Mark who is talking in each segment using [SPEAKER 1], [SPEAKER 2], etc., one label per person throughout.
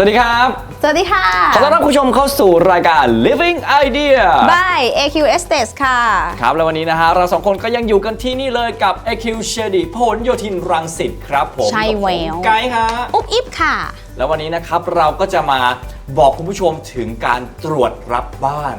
[SPEAKER 1] สวัสดีครับ
[SPEAKER 2] สวัสดีค่ะ
[SPEAKER 1] ขอต้อนรับคุณผู้ชมเข้าสู่รายการ Living Idea
[SPEAKER 2] by AQ Estates ค่ะ
[SPEAKER 1] ครับ แล้ววันนี้นะฮะ เราสองคนก็ยังอยู่กันที่นี่เลยกับ AQ s h a d y พหลโยธินรังสิตครับผม
[SPEAKER 2] ใช่
[SPEAKER 1] กับผม
[SPEAKER 2] แวว
[SPEAKER 1] ไกด์ฮะ
[SPEAKER 2] อุ๊บอิบค่ะ
[SPEAKER 1] แล้ววันนี้นะครับเราก็จะมาบอกคุณผู้ชมถึงการตรวจรับบ้าน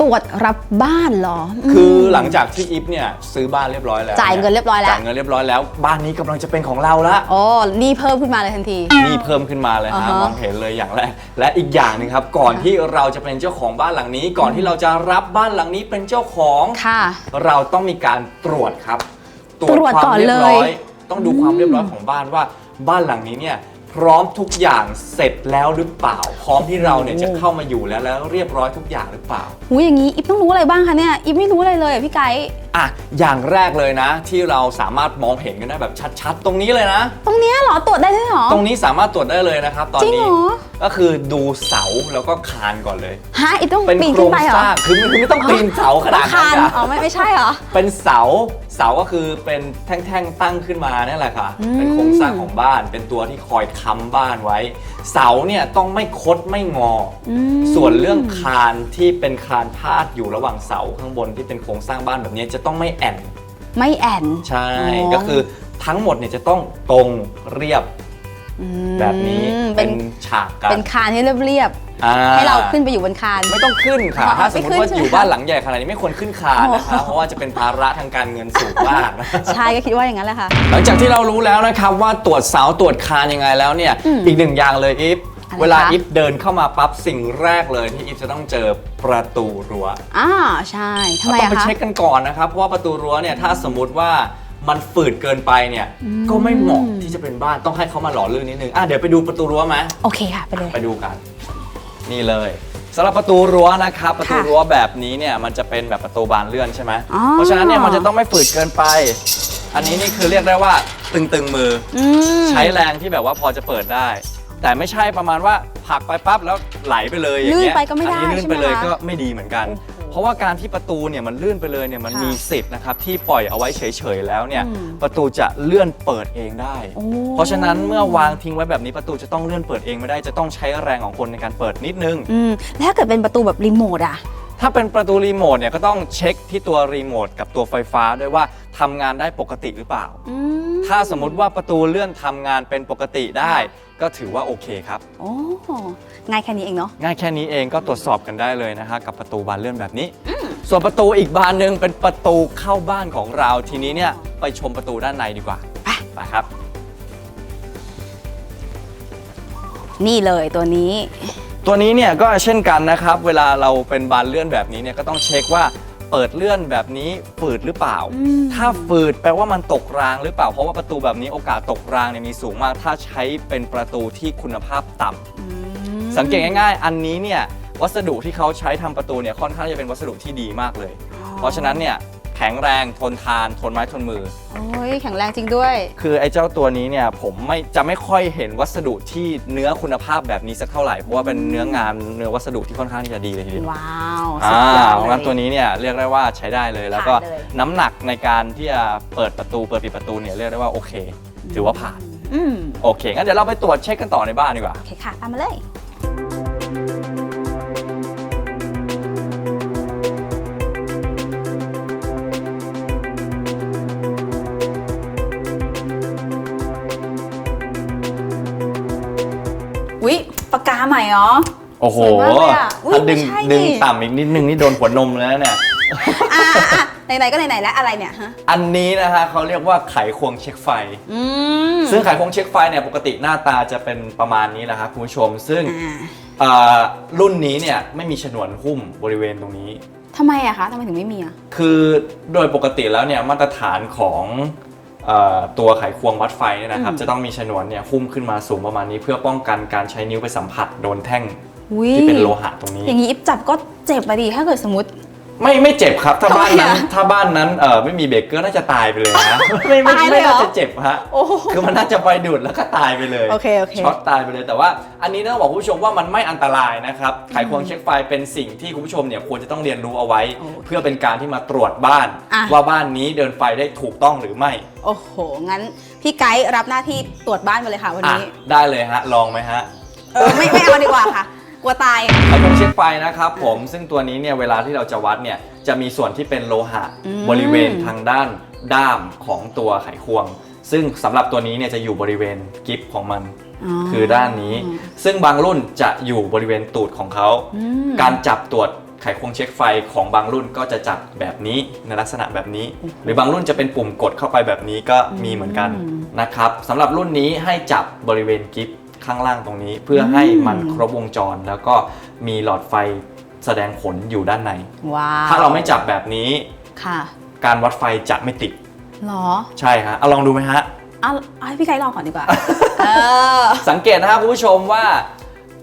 [SPEAKER 2] ตรวจรับบ้านเหรอม
[SPEAKER 1] คือหลังจากที่อิฟเนี่ยซื้อบ้านเรียบร้อยแล้ว
[SPEAKER 2] จ่ายเงินเรียบร้อยแล้ว
[SPEAKER 1] จ่ายเงินเรียบร้อยแล้ว บ้านนี้กำลังจะเป็นของเราละ
[SPEAKER 2] โอ้นี่เพิ่มขึ้นมาเลยทันที
[SPEAKER 1] นี่เพิ่มขึ้นมาเลย
[SPEAKER 2] อ่า
[SPEAKER 1] ฮะ
[SPEAKER 2] ฮะ
[SPEAKER 1] มองเห็นเลยอย่างแรกและอีกอย่างหนึงครับก่อนที่เราจะเป็นเจ้าของบ้านหลังนี้ ก่อนที่เราจะรับบ้านหลังนี้เป็นเจ้าของ
[SPEAKER 2] ค่ะ
[SPEAKER 1] เราต้องมีการตรวจครับ
[SPEAKER 2] ตรวจ
[SPEAKER 1] ความ
[SPEAKER 2] ก่อน
[SPEAKER 1] เรียบร้อย
[SPEAKER 2] เลย
[SPEAKER 1] ต้องดูความเรียบร้อยของบ้านว่าบ้านหลังนี้เนี่ย พร้อมทุกอย่างเสร็จแล้วหรือเปล่า พร้อมที่เราเนี่ยจะเข้ามาอยู่แล้วแล้วเรียบร้อยทุกอย่างหรือเปล่า
[SPEAKER 2] หูอย่างนี้อิฟต้องรู้อะไรบ้างคะเนี่ยอิฟไม่รู้อะไรเลยอะพี่ไกด์
[SPEAKER 1] อะอย่างแรกเลยนะ ที่เราสามารถมองเห็นกันได้แบบชัดๆ ตรงนี้เลยนะ
[SPEAKER 2] ตรงเนี้ยเหรอตรวจได้ด้วยเหรอ
[SPEAKER 1] ตรงนี้สามารถตรวจได้เลยนะครับ ตอน
[SPEAKER 2] จริง
[SPEAKER 1] นี้
[SPEAKER 2] เหรอ
[SPEAKER 1] ก็คือดูเสาแล้วก็คานก่อนเลย
[SPEAKER 2] ฮะอิฟต้อง
[SPEAKER 1] เป็น
[SPEAKER 2] ปีน
[SPEAKER 1] โคร
[SPEAKER 2] ขึ้น
[SPEAKER 1] ง
[SPEAKER 2] ไปเหร
[SPEAKER 1] ส
[SPEAKER 2] อ
[SPEAKER 1] ร้างคือไม่ไม่ต้องปีนเสาขนาด
[SPEAKER 2] คา
[SPEAKER 1] นั้น
[SPEAKER 2] น
[SPEAKER 1] จ้ะ
[SPEAKER 2] อ๋อไม่ไม่ใช่เหรอ
[SPEAKER 1] เป็นเสาเสาก็คือเป็นแท่งๆตั้งขึ้นมาเนี่ยแหละค่ะ
[SPEAKER 2] อืม
[SPEAKER 1] เป็นโครงสร้างของบ้านเป็นตัวที่คอยค้ำบ้านไว้ เสาเนี่ยต้องไม่คดไม่งออ
[SPEAKER 2] อืม
[SPEAKER 1] ส่วนเรื่องคานที่เป็นคานพาดอยู่ระหว่างเสาข้างบนที่เป็นโครงสร้างบ้านแบบนี้จะต้องไม่แอน
[SPEAKER 2] ไม่แอน
[SPEAKER 1] ใช่
[SPEAKER 2] อ๋อ
[SPEAKER 1] ก็คือทั้งหมดเนี่ยจะต้องตรงเรียบ
[SPEAKER 2] อืม
[SPEAKER 1] แบบนี้
[SPEAKER 2] เป็
[SPEAKER 1] เป็นนฉากกัน
[SPEAKER 2] เป็นคานที่เรียบ
[SPEAKER 1] อ่
[SPEAKER 2] ๆให้เราขึ้นไปอยู่บนคาน
[SPEAKER 1] ไม่ต้องขึ้นค่ะ
[SPEAKER 2] อ๋อ
[SPEAKER 1] ถ้าสมมติว่า
[SPEAKER 2] ไม่ขึ้น
[SPEAKER 1] อยู่
[SPEAKER 2] ใช่ไหม
[SPEAKER 1] บ้านหลังใหญ่ขนาดนี้ไม่ควรขึ้นคานนะคะ
[SPEAKER 2] อ๋อ
[SPEAKER 1] เพราะว่าจะเป็นภาระทางการเงินสูงมากนะ
[SPEAKER 2] ใช่ก็คิดว่าอย่างนั้นแหละค่ะ
[SPEAKER 1] หลังจากที่เรารู้แล้วนะครับว่าตรวจเสาตรวจคานยังไงแล้วเนี่ย
[SPEAKER 2] อืม
[SPEAKER 1] อีกหนึ่งอย่างเลยอีฟ
[SPEAKER 2] อะไรคะ
[SPEAKER 1] เวลาอีฟเดินเข้ามาปั๊บสิ่งแรกเลยที่อีฟจะต้องเจอประตูรั้ว
[SPEAKER 2] อ่าใช่ทำไม
[SPEAKER 1] เราต้อง
[SPEAKER 2] อะ
[SPEAKER 1] ไป
[SPEAKER 2] คะ
[SPEAKER 1] เช็คกันก่อนนะครับเพราะว่าประตูรั้วเนี่ยถ้าสมมุติว่ามันฝืดเกินไปเนี่ยก็ไม่เหมาะที่จะเป็นบ้านต้องให้เขามาหล่อลื่นนิดนึงอะเดี๋ยวไปดูประตูรั้วไหม
[SPEAKER 2] โอเคค่ะ ไปเลย
[SPEAKER 1] ไปดูกัน นี่เลยสำหรับประตูรั้วนะครับประตู
[SPEAKER 2] ค่ะ
[SPEAKER 1] รั้วแบบนี้เนี่ยมันจะเป็นแบบประตูบานเลื่อนใช่ไหม
[SPEAKER 2] อ๋อ
[SPEAKER 1] เพราะฉะนั้นเนี่ยมันจะต้องไม่ฝืดเกินไป อันนี้นี่คือเรียกได้ว่าตึงๆมือ
[SPEAKER 2] อืม
[SPEAKER 1] ใช้แรงที่แบบว่าพอจะเปิดได้ แต่ไม่ใช่ประมาณว่าผลักไปปั๊บแล้วไหลไปเลยอย่าง
[SPEAKER 2] ลื่น
[SPEAKER 1] เงี้ย
[SPEAKER 2] ไปก็ไม่ได้
[SPEAKER 1] อันี้ลื่นไปเลย
[SPEAKER 2] ใช่ไหมคะ
[SPEAKER 1] ก็ไม่ดีเหมือนกัน
[SPEAKER 2] โอ้โห
[SPEAKER 1] เพราะว่าการที่ประตูเนี่ยมันลื่นไปเลยเนี่ยมัน
[SPEAKER 2] ค่ะ
[SPEAKER 1] มีสิทธิ์นะครับที่ปล่อยเอาไว้เฉยๆแล้วเนี่ย
[SPEAKER 2] อืม
[SPEAKER 1] ประตูจะเลื่อนเปิดเองได้
[SPEAKER 2] โอ้
[SPEAKER 1] เพราะฉะนั้นเมื่อวางทิ้งไว้แบบนี้ประตูจะต้องเลื่อนเปิดเองไม่ได้จะต้องใช้แรงของคนในการเปิดนิดนึง
[SPEAKER 2] อืมแล้วถ้าเกิดเป็นประตูแบบรีโมทอะ
[SPEAKER 1] ถ้าเป็นประตูรีโมทเนี่ยก็ต้องเช็คที่ตัวรีโมทกับตัวไฟฟ้าด้วยว่าทำงานได้ปกติหรือเปล่า
[SPEAKER 2] อืม
[SPEAKER 1] ถ้าสมมุติว่าประตูเลื่อนทำงานเป็นปกติได้ ก็ถือว่าโอเคครับ
[SPEAKER 2] โอ้ง่ายแค่นี้เองเนาะ
[SPEAKER 1] ง่ายแค่นี้เองก็ตรวจสอบกันได้เลยนะฮะกับประตูบานเลื่อนแบบนี้ ส่วนประตูอีกบานหนึ่งเป็นประตูเข้าบ้านของเราทีนี้เนี่ยไปชมประตูด้านในดีกว่า
[SPEAKER 2] ไป
[SPEAKER 1] ไปครับ
[SPEAKER 2] นี่เลยตัวนี้
[SPEAKER 1] ตัวนี้เนี่ยก็เช่นกันนะครับ เวลาเราเป็นบานเลื่อนแบบนี้เนี่ยก็ต้องเช็คว่า เปิดเลื่อนแบบนี้ฝืดหรือเปล่า
[SPEAKER 2] อืม
[SPEAKER 1] ถ้าฝืดแปลว่ามันตกรางหรือเปล่า เพราะว่าประตูแบบนี้โอกาสตกรางเนี่ยมีสูงมาก ถ้าใช้เป็นประตูที่คุณภาพต่ำ
[SPEAKER 2] อืม
[SPEAKER 1] สังเกตง่ายๆ อันนี้เนี่ยวัสดุที่เขาใช้ทำประตูเนี่ยค่อนข้างจะเป็นวัสดุที่ดีมากเลย เพราะฉะนั้นเนี่ย แข็งแรงทนทานทนไม้ทนมือ
[SPEAKER 2] โอ้ยแข็งแรงจริงด้วย
[SPEAKER 1] คือไอ้เจ้าตัวนี้เนี่ยผมไม่จะไม่ค่อยเห็นวัสดุที่เนื้อคุณภาพแบบนี้สักเท่าไหร่เพราะว่าเป็นเนื้องานเนื้อวัสดุที่ค่อนข้างที่จะดีเลยทีเดียว
[SPEAKER 2] ว้าวสุ
[SPEAKER 1] อ่า
[SPEAKER 2] ดยอด
[SPEAKER 1] เพราะงั้น
[SPEAKER 2] เลย
[SPEAKER 1] ตัวนี้เนี่ยเรียกได้ว่าใช้ได้เลย แล้วก็
[SPEAKER 2] ผ่านเลย
[SPEAKER 1] น้ำหนักในการที่จะเปิดประตูเปิดปิดประตูเนี่ยเรียกได้ว่าโอเค ถือว่าผ่าน
[SPEAKER 2] อืม
[SPEAKER 1] โอเคงั้นเดี๋ยวเราไปตรวจเช็คกันต่อในบ้านดีกว่า
[SPEAKER 2] โอเคค่ะตามมาเลย ปากกาใหม่เหรอ
[SPEAKER 1] โอ้โห
[SPEAKER 2] สวยมากเลยอะอุ๊ย
[SPEAKER 1] ถ้าดึง
[SPEAKER 2] ไม่ใช่
[SPEAKER 1] ดึง
[SPEAKER 2] นี่
[SPEAKER 1] ต่ำอีกนิดนึงนี่โดนหัวนมแล้วเนี่ย
[SPEAKER 2] อะอะอะไหนๆก็ไหนๆแล้วอะไรเนี่ยฮะ
[SPEAKER 1] อันนี้นะฮะเขาเรียกว่าไขควงเช็คไฟ
[SPEAKER 2] อืม
[SPEAKER 1] ซึ่งไขควงเช็คไฟเนี่ยปกติหน้าตาจะเป็นประมาณนี้นะครับคุณผู้ชม ซึ่ง
[SPEAKER 2] อ่า
[SPEAKER 1] เอ่อรุ่นนี้เนี่ยไม่มีฉนวนหุ้มบริเวณตรงนี้
[SPEAKER 2] ทำไมอะคะทำไมถึงไม่มีอะ
[SPEAKER 1] คือโดยปกติแล้วเนี่ยมาตรฐานของเอ่อ ตัวไขควงวัดไฟเนี่ยนะครับ
[SPEAKER 2] อืม
[SPEAKER 1] จะต้องมีฉนวนเนี่ยหุ้มขึ้นมาสูงประมาณนี้ เพื่อป้องกันการใช้นิ้วไปสัมผัสโดนแท่ง
[SPEAKER 2] อุ๊ย
[SPEAKER 1] ที่เป็นโลหะตรงนี้
[SPEAKER 2] อย่างนี้อิฟจับก็เจ็บอะดิถ้าเกิดสมมติ
[SPEAKER 1] ไม่ไม่เจ็บครับถ้า
[SPEAKER 2] ทำไม
[SPEAKER 1] บ้านนั้น
[SPEAKER 2] อะ
[SPEAKER 1] ถ้าบ้านนั้นเออไม่มีเบรกเกอร์น่าจะตายไปเลยนะไม่ไม่
[SPEAKER 2] ตายเล
[SPEAKER 1] ไม่
[SPEAKER 2] ยเหรอ
[SPEAKER 1] น่าจะเจ็บฮะ
[SPEAKER 2] โอ้โห
[SPEAKER 1] คือมันน่าจะไปดูดแล้วก็ตายไปเลย
[SPEAKER 2] โอเคโอเค
[SPEAKER 1] ช็อตตายไปเลยแต่ว่า อันนี้ต้องบอกคุณผู้ชมว่ามันไม่อันตรายนะครับไขควงเช็คไฟเป็นสิ่งที่คุณผู้ชมเนี่ยควรจะต้องเรียนรู้เอาไว้
[SPEAKER 2] โอเค
[SPEAKER 1] เพื่อเป็นการที่มาตรวจบ้าน
[SPEAKER 2] อะ
[SPEAKER 1] ว่าบ้านนี้เดินไฟได้ถูกต้องหรือไม่
[SPEAKER 2] โอ้โห งั้นพี่ไกด์รับหน้าที่ตรวจบ้านไปเลยค่ะวัน
[SPEAKER 1] อะ
[SPEAKER 2] นี้
[SPEAKER 1] ได้เลยฮะลองไหมฮะ
[SPEAKER 2] เออไม่ไม่เอาดีกว่าค่ะ กลัวตาย
[SPEAKER 1] ไขควงเช็คไฟนะครับผมซึ่งตัวนี้เนี่ยเวลาที่เราจะวัดเนี่ยจะมีส่วนที่เป็นโลหะ
[SPEAKER 2] อืม
[SPEAKER 1] บริเวณทางด้านด้ามของตัวไขควง ซึ่งสำหรับตัวนี้เนี่ยจะอยู่บริเวณกิฟของมัน คือด้านนี้ ซึ่งบางรุ่นจะอยู่บริเวณตูดของเขา
[SPEAKER 2] อืม
[SPEAKER 1] การจับตรวจไขควงเช็คไฟของบางรุ่นก็จะจับแบบนี้ในลักษณะแบบนี้ หรือบางรุ่นจะเป็นปุ่มกดเข้าไปแบบนี้ก็มีเหมือนกัน
[SPEAKER 2] อืม
[SPEAKER 1] นะครับสำหรับรุ่นนี้ให้จับบริเวณกิฟ ข้างล่างตรงนี้ เพื่อให้มันครบวงจร แล้วก็มีหลอดไฟแสดงผลอยู่ด้านใน
[SPEAKER 2] ว้าว
[SPEAKER 1] ถ้าเราไม่จับแบบนี้
[SPEAKER 2] ค่ะ
[SPEAKER 1] การวัดไฟจะไม่ติด
[SPEAKER 2] เหรอ
[SPEAKER 1] ใช่ฮะเอาลองดูไหมฮะ
[SPEAKER 2] เอาเอาให้พี่ไกด์ลองก่อนดีกว่า เออ
[SPEAKER 1] สังเกตนะครับคุณผู้ชมว่า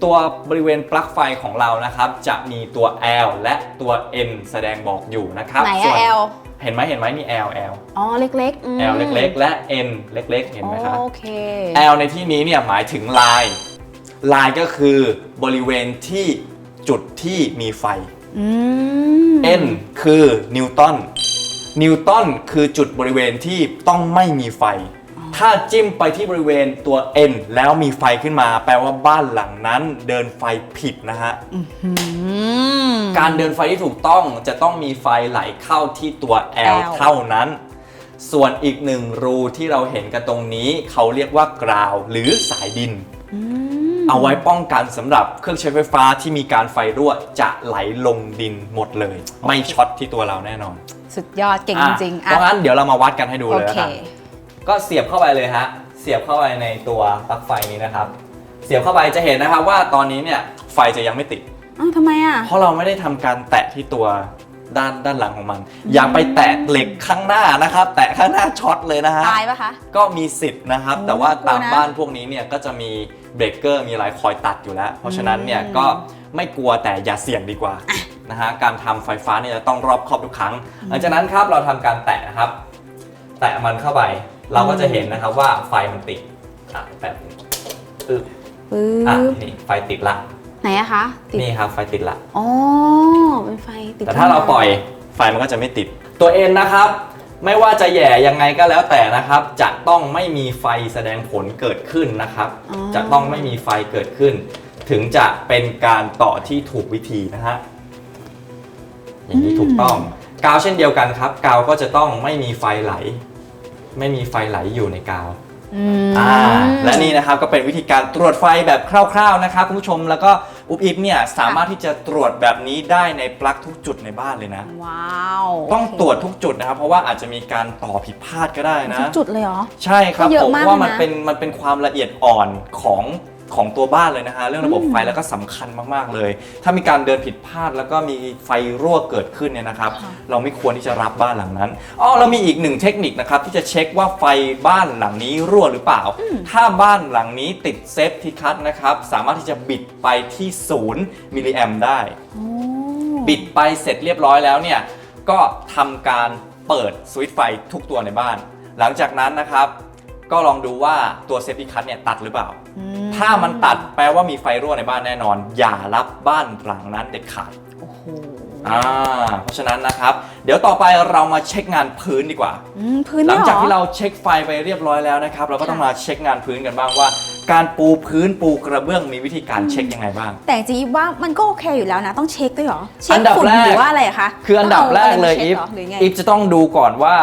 [SPEAKER 1] ตัวบริเวณปลั๊กไฟของเรานะครับ จะมีตัว L และตัว N แสดงบอกอยู่นะครับ
[SPEAKER 2] ไหน
[SPEAKER 1] ส่
[SPEAKER 2] อะ
[SPEAKER 1] วน
[SPEAKER 2] แอล
[SPEAKER 1] เห็นไหมเห็นไหมนี่ L L
[SPEAKER 2] อ๋อเล็กๆอืม
[SPEAKER 1] L เล็กๆ และ N เล็กๆ เห็นไหมครับ
[SPEAKER 2] โอเค
[SPEAKER 1] L ในที่นี้เนี่ยหมายถึงลายลายก็คือบริเวณที่จุดที่มีไฟ
[SPEAKER 2] อืม
[SPEAKER 1] N คือนิวตันนิวตันคือจุดบริเวณที่ต้องไม่มีไฟ ถ้าจิ้มไปที่บริเวณตัว N แล้วมีไฟขึ้นมา แปลว่าบ้านหลังนั้นเดินไฟผิดนะฮะ
[SPEAKER 2] อืม
[SPEAKER 1] การเดินไฟที่ถูกต้องจะต้องมีไฟไหลเข้าที่ตัว L
[SPEAKER 2] L
[SPEAKER 1] เท่านั้น ส่วนอีกหนึ่งรูที่เราเห็นกันตรงนี้ เขาเรียกว่ากราวหรือสายดิน
[SPEAKER 2] อืม
[SPEAKER 1] เอาไว้ป้องกันสำหรับเครื่องใช้ไฟฟ้าที่มีการไฟรั่วจะไหลลงดินหมดเลย ไม่ช็อตที่ตัวเราแน่นอน
[SPEAKER 2] สุดยอดเก่งจริงๆ
[SPEAKER 1] เพราะงั้นเดี๋ยวเรามาวัดกันให้ดู
[SPEAKER 2] โอ
[SPEAKER 1] เลย
[SPEAKER 2] เค
[SPEAKER 1] นะครับ ก็เสียบเข้าไปเลยฮะ เสียบเข้าไปในตัวปลั๊กไฟนี้นะครับ เสียบเข้าไปจะเห็นนะครับว่าตอนนี้เนี่ยไฟจะยังไม่ติด
[SPEAKER 2] อ้าวทำไมอะ
[SPEAKER 1] เพราะเราไม่ได้ทำการแตะที่ตัวด้านด้านหลังของมัน อย่าไปแตะเหล็กข้างหน้านะครับ แตะข้างหน้าช็อตเลยนะฮะ
[SPEAKER 2] ตายปะคะ
[SPEAKER 1] ก็มีสิทธิ์นะครับ
[SPEAKER 2] โอ้
[SPEAKER 1] แต่ว่าตาม
[SPEAKER 2] กลัวนะ
[SPEAKER 1] บ้านพวกนี้เนี่ยก็จะมีเบรกเกอร์มีอะไรคอยตัดอยู่แล้ว เพราะฉะนั้นเนี่ย
[SPEAKER 2] อืม
[SPEAKER 1] ก็ไม่กลัวแต่อย่าเสี่ยงดีกว่านะฮะการทำไฟฟ้าเนี่ยจะต้องรอบคอบทุกครั้ง หลังจากนั้นครับเราทำการแตะนะครับ แตะมันเข้าไปเราก็จะเห็นนะครับว่าไฟมันติดอะแตะอึ๊บ
[SPEAKER 2] ปึ๊
[SPEAKER 1] อะ
[SPEAKER 2] บ
[SPEAKER 1] นี่ไฟติดละ
[SPEAKER 2] ไหนอะคะติด
[SPEAKER 1] นี่ครับไฟติดละ
[SPEAKER 2] อ๋อเป็นไฟติด
[SPEAKER 1] แต่ถ้าเราปล่อยไฟมันก็จะไม่ติด ตัวเอ็นนะครับ ไม่ว่าจะแหย่ยังไงก็แล้วแต่นะครับ จะต้องไม่มีไฟแสดงผลเกิดขึ้นนะครับ
[SPEAKER 2] อ๋อ
[SPEAKER 1] จะต้องไม่มีไฟเกิดขึ้น ถึงจะเป็นการต่อที่ถูกวิธีนะฮะอย่างนี้ถูกต้อง กาวเช่นเดียวกันครับ กาวก็จะต้องไม่มีไฟไหล ไม่มีไฟไหลอยู่ในกาว
[SPEAKER 2] อืม
[SPEAKER 1] อ่าและนี่นะครับก็เป็นวิธีการตรวจไฟแบบคร่าวๆนะครับคุณผู้ชมแล้วก็อุบอิบเนี่ยสามารถที่จะตรวจแบบนี้ได้ในปลั๊กทุกจุดในบ้านเลยนะ
[SPEAKER 2] ว้าว
[SPEAKER 1] ต้อง
[SPEAKER 2] โเค
[SPEAKER 1] ตรวจทุกจุดนะครับ เพราะว่าอาจจะมีการต่อผิดพลาดก็ได้นะ
[SPEAKER 2] ทุกจุดเลยเหรอ
[SPEAKER 1] ใช่ครับ
[SPEAKER 2] ก็เยอะ
[SPEAKER 1] ผม
[SPEAKER 2] มาก
[SPEAKER 1] ว่า
[SPEAKER 2] เลยนะ
[SPEAKER 1] มันเป็นมันเป็นความละเอียดอ่อนของ ของตัวบ้านเลยนะฮะเรื่องระบบ
[SPEAKER 2] อืม
[SPEAKER 1] ไฟแล้วก็สำคัญมากๆเลย ถ้ามีการเดินผิดพลาดแล้วก็มีไฟรั่วเกิดขึ้นเนี่ยนะครับ
[SPEAKER 2] ค่ะ
[SPEAKER 1] เราไม่ควรที่จะรับบ้านหลังนั้นอ๋อเรามีอีกหนึ่งเทคนิคนะครับที่จะเช็คว่าไฟบ้านหลังนี้รั่วหรือเปล่า ถ้าบ้านหลังนี้ติดเซฟที่คัทนะครับสามารถที่จะบิดไปที่ศูนย์มิลลิแอมได้
[SPEAKER 2] โอ้
[SPEAKER 1] บิดไปเสร็จเรียบร้อยแล้วเนี่ยก็ทำการเปิดสวิตช์ไฟทุกตัวในบ้าน หลังจากนั้นนะครับ ก็ลองดูว่าตัวเซฟตี้คัทเนี่ยตัดหรือเปล่า
[SPEAKER 2] อื
[SPEAKER 1] ถ้ามันตัดแปลว่ามีไฟรั่วในบ้านแน่นอน อย่ารับบ้านหลังนั้นเด็ดขาด
[SPEAKER 2] โอ้โห
[SPEAKER 1] อ่า เพราะฉะนั้นนะครับ เดี๋ยวต่อไปเรามาเช็คงานพื้นดีกว่า
[SPEAKER 2] อืมพื้น
[SPEAKER 1] หลัง
[SPEAKER 2] ด้วยเรอ
[SPEAKER 1] จากที่เราเช็คไฟไปเรียบร้อยแล้วนะครับ เราก็ต้อง
[SPEAKER 2] ค่ะ
[SPEAKER 1] มาเช็คงานพื้นกันบ้างว่า การปูพื้นปูกระเบื้องมีวิธีการเช็คยังไงบ้าง
[SPEAKER 2] แต่จริงๆว่ามันก็โอเคอยู่แล้วนะ ต้องเช็คด้วยเหรอ เช็
[SPEAKER 1] อั
[SPEAKER 2] คน
[SPEAKER 1] ดับ
[SPEAKER 2] ฝุ่น
[SPEAKER 1] แรก
[SPEAKER 2] หรือว่าอะไรอะคะ
[SPEAKER 1] คืออันดับแรกเลย
[SPEAKER 2] ต้
[SPEAKER 1] อี
[SPEAKER 2] ง
[SPEAKER 1] ฟ
[SPEAKER 2] อาะไรมาช็คหรหรือไง
[SPEAKER 1] อีฟจะต้องดูก่อนว่า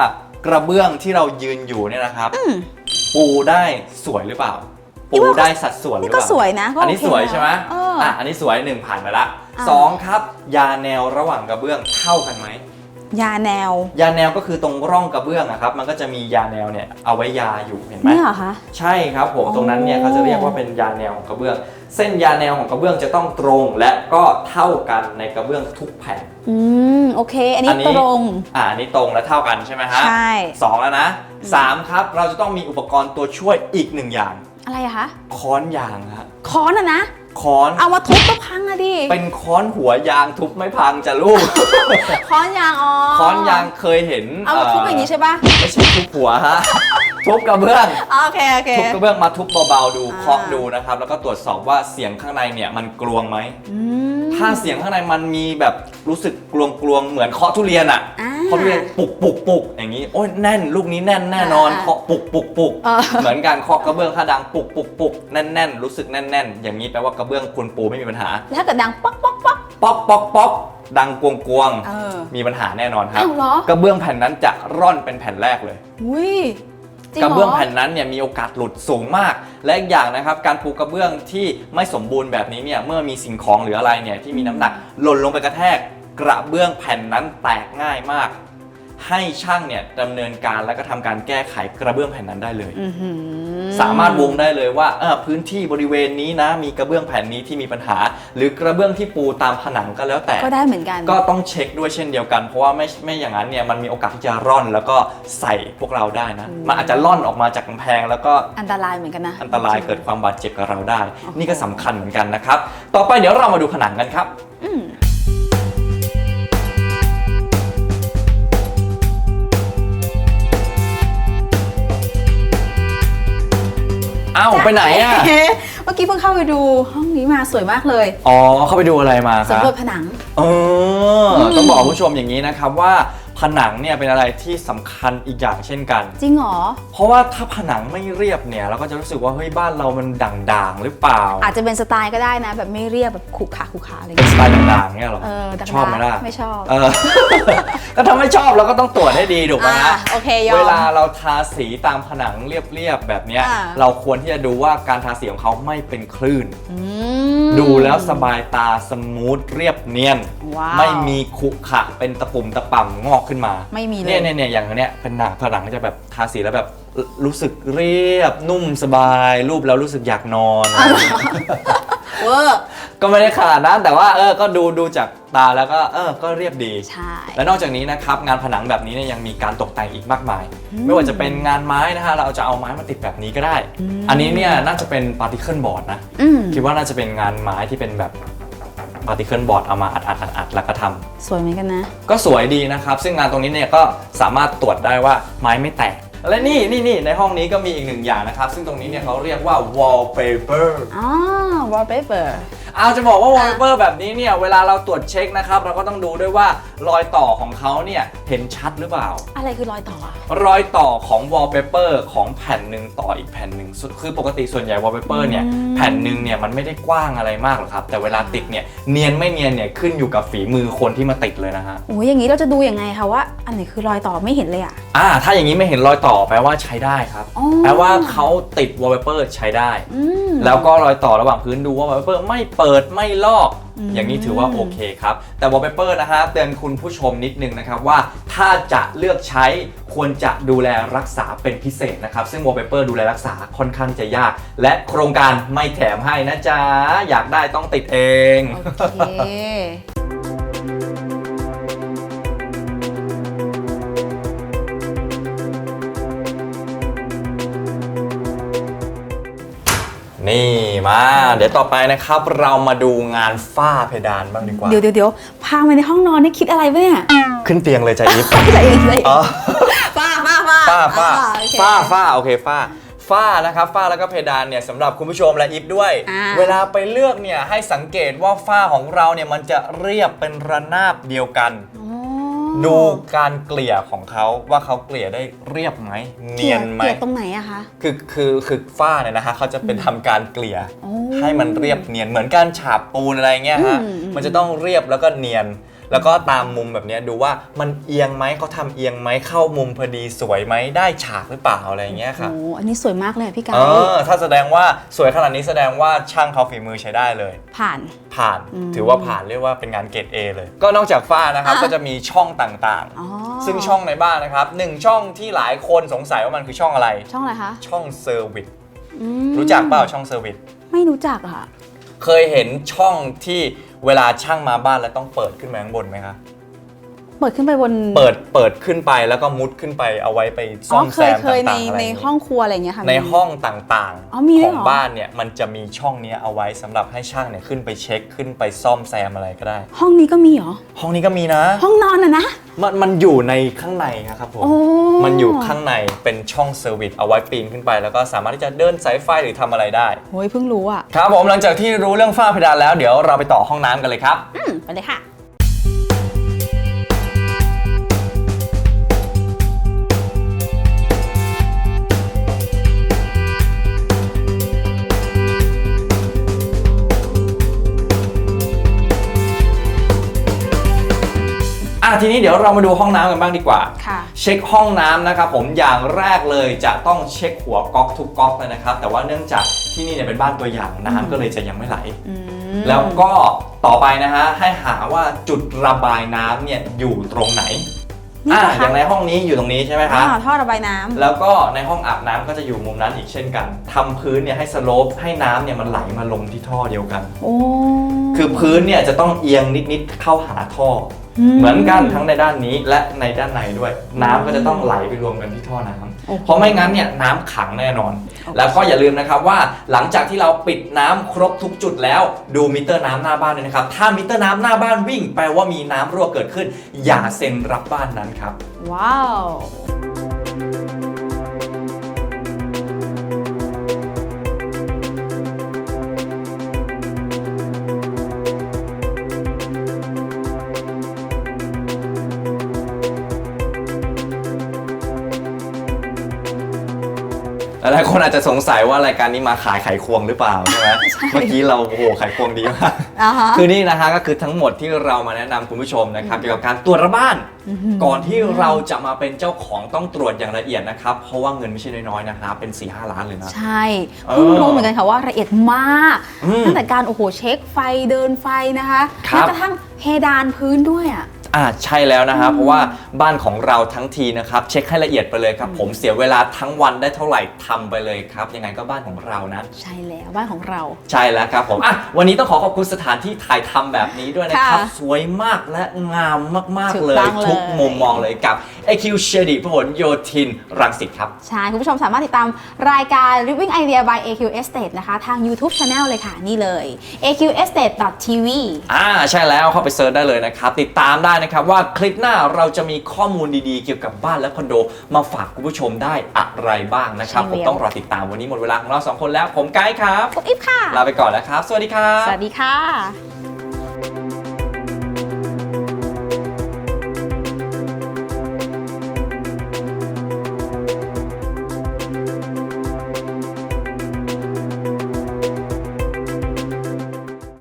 [SPEAKER 1] กระเบื้องที่เรายืนอยู่เนี่ยนะครับ
[SPEAKER 2] อืม
[SPEAKER 1] ปูได้สวยหรือเปล่า
[SPEAKER 2] นี่
[SPEAKER 1] ปู
[SPEAKER 2] ว่า
[SPEAKER 1] ได้สัดส่วนหรือ
[SPEAKER 2] นี่
[SPEAKER 1] เป
[SPEAKER 2] ก็
[SPEAKER 1] ล่า
[SPEAKER 2] สวยนะก็
[SPEAKER 1] อันนี้
[SPEAKER 2] โเค
[SPEAKER 1] สวยใช่ไหม
[SPEAKER 2] เอออ
[SPEAKER 1] อะอันนี้สวยหนึ่งผ่านไปละ
[SPEAKER 2] อ่า
[SPEAKER 1] สองครับ ยาแนวระหว่างกระเบื้องเท่ากันไหม
[SPEAKER 2] ยาแนว
[SPEAKER 1] ยาแนวก็คือตรงร่องกระเบื้องอะครับ มันก็จะมียาแนวเนี่ยเอาไว้ยาอยู่เห็นไหม
[SPEAKER 2] เนี่ยเหรอคะ
[SPEAKER 1] ใช่ครับผม
[SPEAKER 2] อ๋อ
[SPEAKER 1] ตรงนั้นเนี่ยเขาจะเรียกว่าเป็นยาแนวของกระเบื้อง เส้นยาแนวของกระเบื้องจะต้องตรงและก็เท่ากันในกระเบื้องทุกแผ่น
[SPEAKER 2] อืม โอเค อันนี้
[SPEAKER 1] อันนี้
[SPEAKER 2] ตรง
[SPEAKER 1] อ่าอันนี้ตรงและเท่ากันใช่ไหมฮะ
[SPEAKER 2] ใช่
[SPEAKER 1] สองแล้วนะสามครับเราจะต้องมีอุปกรณ์ตัวช่วยอีกหนึ่งอย่าง
[SPEAKER 2] อะไรอะคะ
[SPEAKER 1] ค้อนยางฮะ
[SPEAKER 2] ค้อนอะนะ
[SPEAKER 1] ค้อน
[SPEAKER 2] เอามาทุบก็พังอะดิ
[SPEAKER 1] เป็นค้อนหัวยางทุบไม่พังจะลูก
[SPEAKER 2] ค้อนยางอ๋อ
[SPEAKER 1] ค้อนยางเคยเห็น
[SPEAKER 2] เอามาทุบอย่างนี้ใช่ปะ
[SPEAKER 1] ไม่ใช่ทุบหัวฮะ ทุบกระเบื้อง
[SPEAKER 2] อ๋อโอเคโอเค
[SPEAKER 1] ทุบกระเบื้องมาทุบเบาๆดู
[SPEAKER 2] อ่า
[SPEAKER 1] เคาะดูนะครับ แล้วก็ตรวจสอบว่าเสียงข้างในเนี่ยมันกลวงไหม
[SPEAKER 2] อืม
[SPEAKER 1] ถ้าเสียงข้างในมันมีแบบรู้สึกกลวงๆ เหมือนเคาะทุเรียนอะ
[SPEAKER 2] อ่า
[SPEAKER 1] เคาะบริเวณปุกปุกปุกอย่างนี้ โอ้ยแน่น ลูกนี้แน่นแน่นอน
[SPEAKER 2] อ่า
[SPEAKER 1] เคาะปุกปุกปุก
[SPEAKER 2] เออ
[SPEAKER 1] เหมือนการเคาะกระเบื้องถ้าดังปุกปุกปุกแน่นแน่นรู้สึกแน่นแน่นอย่างนี้แปลว่ากระเบื้องคุณปูไม่มีปัญหา
[SPEAKER 2] ถ้าเกิดดังป๊อกป๊อกป๊อก
[SPEAKER 1] ป๊อกป๊อกป๊อกดังกวงกวง
[SPEAKER 2] เออ
[SPEAKER 1] มีปัญหาแน่นอนครับ
[SPEAKER 2] อ้าวเหรอ
[SPEAKER 1] กระเบื้องแผ่นนั้นจะร่อนเป็นแผ่นแรกเลย
[SPEAKER 2] อุ้ยจริง
[SPEAKER 1] กระ
[SPEAKER 2] เหร
[SPEAKER 1] เบื้องแผ่นนั้นเนี่ยมีโอกาสหลุดสูงมาก และอีกอย่างนะครับการปูกระเบื้องที่ไม่สมบูรณ์แบบนี้เนี่ยเมื่อมีสิ่งของหรืออะไรเนี่ยที่มีน้ำหนักหล่นลงไปกระแทก กระเบื้องแผ่นนั้นแตกง่ายมาก ให้ช่างเนี่ยดำเนินการและก็ทำการแก้ไขกระเบื้องแผ่นนั้นได้เลย
[SPEAKER 2] อื้อหือ
[SPEAKER 1] สามารถวงได้เลยว่าเออพื้นที่บริเวณนี้นะ มีกระเบื้องแผ่นนี้ที่มีปัญหา หรือกระเบื้องที่ปูตามผนังก็แล้วแต่
[SPEAKER 2] ก็ได้เหมือนกัน
[SPEAKER 1] ก็ต้องเช็คด้วยเช่นเดียวกัน เพราะว่าไม่ไม่อย่างนั้นเนี่ยมันมีโอกาสที่จะร่อนแล้วก็ใส่พวกเราได้นะ
[SPEAKER 2] อืม
[SPEAKER 1] มันอาจจะร่อนออกมาจากกำแพงแล้วก็
[SPEAKER 2] อันตรายเหมือนกันนะ
[SPEAKER 1] อันตรายเกิดความบาดเจ็บกับเราได้
[SPEAKER 2] โอ้โห
[SPEAKER 1] นี่ก็สำคัญเหมือนกันนะครับ ต่อไปเดี๋ยวเรามาดูผนังกันครับ
[SPEAKER 2] อืม
[SPEAKER 1] อ้าวไปไหนอะ
[SPEAKER 2] เอ๊ะเมื่อกี้เพิ่งเข้าไปดูห้องนี้มาสวยมากเลย
[SPEAKER 1] อ๋อ เข้าไปดูอะไรมาครับ
[SPEAKER 2] สำรวจผนัง
[SPEAKER 1] เออ
[SPEAKER 2] อืม
[SPEAKER 1] ต้องบอกคุณผู้ชมอย่างนี้นะครับว่า ผนังเนี่ยเป็นอะไรที่สำคัญอีกอย่างเช่นกัน
[SPEAKER 2] จริงเหรอ
[SPEAKER 1] เพราะว่าถ้าผนังไม่เรียบเนี่ยเราก็จะรู้สึกว่าเฮ้ยบ้านเรามันด่างๆหรือเปล่า
[SPEAKER 2] อาจจะเป็นสไตล์ก็ได้นะ แบบไม่เรียบแบบขรุขระขรุขระอะไร
[SPEAKER 1] เป็น
[SPEAKER 2] เงี้ย
[SPEAKER 1] สไตล์ด่างๆเนี่ยเหรอ
[SPEAKER 2] เออดังๆ
[SPEAKER 1] ชอบไหมล่ะ
[SPEAKER 2] ไม่ชอบ
[SPEAKER 1] เออ ก็ถ้าไม่ชอบเราก็ต้องตรวจให้ดีถูกไหม
[SPEAKER 2] อ่า
[SPEAKER 1] ฮะ
[SPEAKER 2] โอเคยอม
[SPEAKER 1] เวลาเราทาสีตามผนังเรียบๆแบบเนี้ย
[SPEAKER 2] อ่า
[SPEAKER 1] เราควรที่จะดูว่าการทาสีของเขาไม่เป็นคลื่น
[SPEAKER 2] อืม
[SPEAKER 1] ดูแล้วสบายตาสมูทเรียบเนียน
[SPEAKER 2] ว้าว
[SPEAKER 1] ไม่มีขรุขระเป็นตะปุ่มตะป่ำงอกขึ้นมา
[SPEAKER 2] ไม่มีเลย
[SPEAKER 1] เนี่ยเนี่ยเนี่ยอย่างเนี้ยเป็นหนังผนังจะแบบทาสีแล้วแบบรู้รู้สึกเรียบนุ่มสบาย รูปแล้วรู้สึกอยากนอน
[SPEAKER 2] เวอร์
[SPEAKER 1] ก็ไม่ได้ขนาดนั้นแต่ว่าเออก็ดูดูจากตาแล้วก็เออก็เรียบดี
[SPEAKER 2] ใช่
[SPEAKER 1] และนอกจากนี้นะครับงานผนังแบบนี้เนี่ยยังมีการตกแต่งอีกมากมาย
[SPEAKER 2] อืม
[SPEAKER 1] ไม่ว่าจะเป็นงานไม้นะฮะเราจะเอาไม้มาติดแบบนี้ก็ได้
[SPEAKER 2] อืม
[SPEAKER 1] อันนี้เนี่ยน่าจะเป็นปาร์ติเคิลบอร์ดนะ
[SPEAKER 2] อืม
[SPEAKER 1] คิดว่าน่าจะเป็นงานไม้ที่เป็นแบบปาร์ติเคิลบอร์ดเอามาอัดอัดอัดอัดแล้วก็ทำ
[SPEAKER 2] สวยเหมือนกันนะ
[SPEAKER 1] ก็สวยดีนะครับ ซึ่งงานตรงนี้เนี่ยก็สามารถตรวจได้ว่าไม้ไม่แตก และนี่นี่นี่ในห้องนี้ก็มีอีกหนึ่งอย่างนะครับ ซึ่งตรงนี้เนี่ยเขาเรียกว่า wallpaper
[SPEAKER 2] อ๋อ wallpaper
[SPEAKER 1] เอาจะบอกว่า wallpaper แบบนี้เนี่ย เวลาเราตรวจเช็คนะครับ เราก็ต้องดูด้วยว่า รอยต่อของเขาเนี่ยเห็นชัดหรือเปล่า
[SPEAKER 2] อะไรคือรอยต่ออะ
[SPEAKER 1] รอยต่อของ wallpaper ของแผ่นหนึ่งต่ออีกแผ่นหนึ่งสุดคือปกติส่วนใหญ่ wallpaper เนี่ย
[SPEAKER 2] อืม
[SPEAKER 1] แผ่นหนึ่งเนี่ยมันไม่ได้กว้างอะไรมากหรอกครับ แต่เวลาติดเนี่ยเนียนไม่เนียนเนี่ยขึ้นอยู่กับฝีมือคนที่มาติดเลยนะฮะ
[SPEAKER 2] โอ้ยอย่างนี้เราจะดูยังไงคะว่าอันไหนคือรอยต่อไม่เห็นเลยอะ
[SPEAKER 1] อ่าถ้าอย่างนี้ไม่เห็นรอยต่อแปลว่าใช้ได้ครับ
[SPEAKER 2] อ๋อ
[SPEAKER 1] แปลว่าเขาติด wallpaper ใช้ได้
[SPEAKER 2] อืม
[SPEAKER 1] แล้วก็รอยต่อระหว่างพื้นดูว่า wallpaper ไม่เปิดไม่ลอก
[SPEAKER 2] อืม
[SPEAKER 1] อย่างนี้ถือว่าโอเคครับ แต่ wallpaper นะฮะเตือนคุณผู้ชมนิดนึงนะครับว่าถ้าจะเลือกใช้ควรจะดูแลรักษาเป็นพิเศษนะครับ ซึ่ง wallpaper ดูแลรักษาค่อนข้างจะยาก และโครงการไม่แถมให้นะจ๊ะ อยากได้ต้องติดเอง
[SPEAKER 2] โอเค
[SPEAKER 1] มาเดี๋ยวต่อไปนะครับเรามาดูงานฝ้าเพดานบ้างดีกว่า
[SPEAKER 2] เดี๋ยวเดี๋ยวเดี๋ยวพามาในห้องนอนนี่คิดอะไรปะเนี่ย
[SPEAKER 1] ขึ้นเตียงเลยจ้ะอีฟ
[SPEAKER 2] คิดอะไรเองคิดอะไรเอง
[SPEAKER 1] อ๋อ
[SPEAKER 2] ฝ้าฝ้าฝ้า
[SPEAKER 1] ฝ้าฝ้า
[SPEAKER 2] อ่โอเค
[SPEAKER 1] ฝ้าฝ้าโอเคฝ้าฝ้านะครับฝ้าแล้วก็เพดานเนี่ยสำหรับคุณผู้ชมและอีฟด้วย
[SPEAKER 2] อ่า
[SPEAKER 1] เวลาไปเลือกเนี่ยให้สังเกตว่าฝ้าของเราเนี่ยมันจะเรียบเป็นระนาบเดียวกัน
[SPEAKER 2] อ๋อ
[SPEAKER 1] ดูการเกลี่ยของเขาว่าเขาเกลี่ยได้เรียบไหมเนียนไหม
[SPEAKER 2] เกลียดตรงไหนอะคะ
[SPEAKER 1] คือคือคือฝ้าเนี่ยนะฮะเขาจะเป็นทำการเกลี่ย
[SPEAKER 2] โอ้
[SPEAKER 1] ให้มันเรียบเนียนเหมือนการฉาบปูนอะไรเงี้ยฮะ
[SPEAKER 2] อืม
[SPEAKER 1] มันจะต้องเรียบแล้วก็เนียน แล้วก็ตามมุมแบบเนี้ยดูว่ามันเอียงไหมเขาทำเอียงไหมเข้ามุมพอดีสวยไหมได้ฉากหรือเปล่าอะไรเงี้ยค่ะ
[SPEAKER 2] โอ้อันนี้สวยมากเลยอะพี่กา
[SPEAKER 1] เอยอถ้าแสดงว่าสวยขนาดนี้แสดงว่าช่างเขาฝีมือใช้ได้เลย
[SPEAKER 2] ผ่าน
[SPEAKER 1] ผ่าน
[SPEAKER 2] อืม
[SPEAKER 1] ถือว่าผ่านเรียกว่าเป็นงานเกรด A เลย ก็นอกจากฝ้านะครับ
[SPEAKER 2] อะ
[SPEAKER 1] ก็จะมีช่องต่าง
[SPEAKER 2] อ๋อ
[SPEAKER 1] ๆ ซึ่งช่องในบ้านนะครับหนึ่งช่องที่หลายคนสงสัยว่ามันคือช่องอะไร
[SPEAKER 2] ช่องอะไรคะ
[SPEAKER 1] ช่องเซอร์วิส
[SPEAKER 2] อืม
[SPEAKER 1] รู้จักเปล่าช่องเซอร์วิส
[SPEAKER 2] ไม่รู้จักอะค่ะ
[SPEAKER 1] เคยเห็นช่องที่เวลาช่างมาบ้านแล้วต้องเปิดขึ้นมาข้างบนไหมคะ
[SPEAKER 2] เปิดขึ้นไปบน
[SPEAKER 1] เปิดเปิดขึ้นไปแล้วก็มุดขึ้นไปเอาไว้ไป
[SPEAKER 2] อ๋
[SPEAKER 1] ซ่
[SPEAKER 2] อ
[SPEAKER 1] อม
[SPEAKER 2] เค
[SPEAKER 1] แซ
[SPEAKER 2] ย
[SPEAKER 1] ม
[SPEAKER 2] เคยใน
[SPEAKER 1] ต่างๆอะไร
[SPEAKER 2] ใน
[SPEAKER 1] อย่างงี้
[SPEAKER 2] ห้องครัวอะไรอย่างเงี้ยค่ะ
[SPEAKER 1] ใน
[SPEAKER 2] มี
[SPEAKER 1] ห้องต่าง
[SPEAKER 2] อ๋อมี
[SPEAKER 1] ๆ
[SPEAKER 2] ด้
[SPEAKER 1] ข
[SPEAKER 2] วย
[SPEAKER 1] อง
[SPEAKER 2] เหรอ
[SPEAKER 1] บ้านเนี่ยมันจะมีช่องเนี้ยเอาไว้สำหรับให้ช่างเนี่ยขึ้นไปเช็คขึ้นไปซ่อมแซมอะไรก็ได้
[SPEAKER 2] ห้องนี้ก็มีเหรอ
[SPEAKER 1] ห้องนี้ก็มีนะ
[SPEAKER 2] ห้องนอนอะนะ
[SPEAKER 1] มันมันอยู่ในข้างในนะครับผม
[SPEAKER 2] โอ้
[SPEAKER 1] มันอยู่ข้างในเป็นช่องเซอร์วิสเอาไว้ปีนขึ้นไป แล้วก็สามารถที่จะเดินสายไฟหรือทำอะไรได้
[SPEAKER 2] โอ้ยเพิ่งรู้อะ
[SPEAKER 1] ครับผมหลังจากที่รู้เรื่องฝ้าเพดานแล้วเดี๋ยวเราไปต่อห้องน้ำกันเลยครับ
[SPEAKER 2] อืมไปเลยค่ะ
[SPEAKER 1] อะทีนี้เดี๋ยวเรามาดูห้องน้ำกันบ้างดีกว่า
[SPEAKER 2] ค่ะ
[SPEAKER 1] เช็คห้องน้ำนะครับผมอย่างแรกเลยจะต้องเช็คหัวก๊อกทุกก๊อกเลยนะครับ แต่ว่าเนื่องจากที่นี่เนี่ยเป็นบ้านตัวอย่างน้ำก็เลยจะยังไม่ไหล
[SPEAKER 2] อืม
[SPEAKER 1] แล้วก็ต่อไปนะฮะให้หาว่าจุดระบายน้ำเนี่ยอยู่ตรงไหน
[SPEAKER 2] นี่
[SPEAKER 1] อ่า
[SPEAKER 2] เหรอ
[SPEAKER 1] อ
[SPEAKER 2] คะ
[SPEAKER 1] ย่างในห้องนี้อยู่ตรงนี้ใช่ไหมคะ
[SPEAKER 2] อ่าท่อระบายน้ำ
[SPEAKER 1] แล้วก็ในห้องอาบน้ำก็จะอยู่มุมนั้นอีกเช่นกันทำพื้นเนี่ยให้สโลปให้น้ำเนี่ยมันไหลมาลงที่ท่อเดียวกัน
[SPEAKER 2] โอ้
[SPEAKER 1] คือพื้นเนี่ยจะต้องเอียงนิดๆเข้าหาท่ออ เหมือนกันทั้งในด้านนี้และในด้านในด้วย น้ำก็จะต้องไหลไปรวมกันที่ท่อน้ำ
[SPEAKER 2] โอ้โห
[SPEAKER 1] เพราะไม่งั้นเนี่ยน้ำขังแน่นอน แล้วก็อย่าลืมนะครับว่าหลังจากที่เราปิดน้ำครบทุกจุดแล้วดูมิเตอร์น้ำหน้าบ้านด้วยนะครับ ถ้ามิเตอร์น้ำหน้าบ้านวิ่งแปลว่ามีน้ำรั่วเกิดขึ้น อย่าเซ็นรับบ้านนั้นครับ
[SPEAKER 2] ว้าว
[SPEAKER 1] หลายๆคนอาจจะสงสัยว่ารายการนี้มาขายไขควงหรือเปล่าใช่ไหมเมื่อกี้เราโอ้โหไขควงดีมาก
[SPEAKER 2] อ่าฮะ
[SPEAKER 1] คือนี่นะฮะก็คือทั้งหมดที่เรามาแนะนำคุณผู้ชมนะครับเกี่ยวกับการตรวจระบ้าน ก่อนที่เราจะมาเป็นเจ้าของต้องตรวจอย่างละเอียดนะครับ เพราะว่าเงินไม่ใช่น้อยๆนะครับเป็น4ี่ห้าล้านเลยนะ
[SPEAKER 2] ใช่
[SPEAKER 1] เออ
[SPEAKER 2] เพิ่งรู้เหมือนกันค่ะว่าละเอียดมาก
[SPEAKER 1] อืม
[SPEAKER 2] ตั้งแต่การโอ้โหเช็คไฟเดินไฟนะคะ
[SPEAKER 1] ครับ
[SPEAKER 2] แม้กระทั่งเพดานพื้นด้วยอะ
[SPEAKER 1] อ่าใช่แล้วนะฮะเพราะว่าบ้านของเราทั้งทีนะครับ เช็คให้ละเอียดไปเลยครับ ผมเสียเวลาทั้งวันได้เท่าไหร่ทำไปเลยครับ ยังไงก็บ้านของเรานะ
[SPEAKER 2] ใช่แล้วบ้านของเรา
[SPEAKER 1] ใช่แล้วครับผมอะวันนี้ต้องขอขอบคุณสถานที่ถ่ายทำแบบนี้ด้วยนะครับ
[SPEAKER 2] ค่ะ
[SPEAKER 1] สวยมากและงามมาก
[SPEAKER 2] ถู
[SPEAKER 1] ๆ
[SPEAKER 2] ก
[SPEAKER 1] เลย
[SPEAKER 2] ต้องเลย
[SPEAKER 1] ทุกมุมมองเลยกับ AQ s h e d y พหลโยธิน รังสิตครับ
[SPEAKER 2] ใช่ คุณผู้ชมสามารถติดตามรายการ Living Idea by AQ Estate นะคะ ทาง YouTube Channel เลยค่ะนี่เลย AQ Estate TV
[SPEAKER 1] อ่าใช่แล้วเข้าไปเซิร์ชได้เลยนะครับติดตามได้นะครับว่าคลิปหน้าเราจะมีข้อมูลดีๆ เกี่ยวกับบ้านและคอนโด มาฝากคุณผู้ชมได้อะไรบ้างนะครับ
[SPEAKER 2] ใช่
[SPEAKER 1] ผม
[SPEAKER 2] แล้ว
[SPEAKER 1] ต้องรอติดตามวันนี้หมดเวลาของเราสองคนแล้ว ผมไกด์ครับ
[SPEAKER 2] ปุ๊บอิฟค่ะ
[SPEAKER 1] ลาไปก่อนแล้วครับ สวัสดีครับ
[SPEAKER 2] สวัสดีค่ะ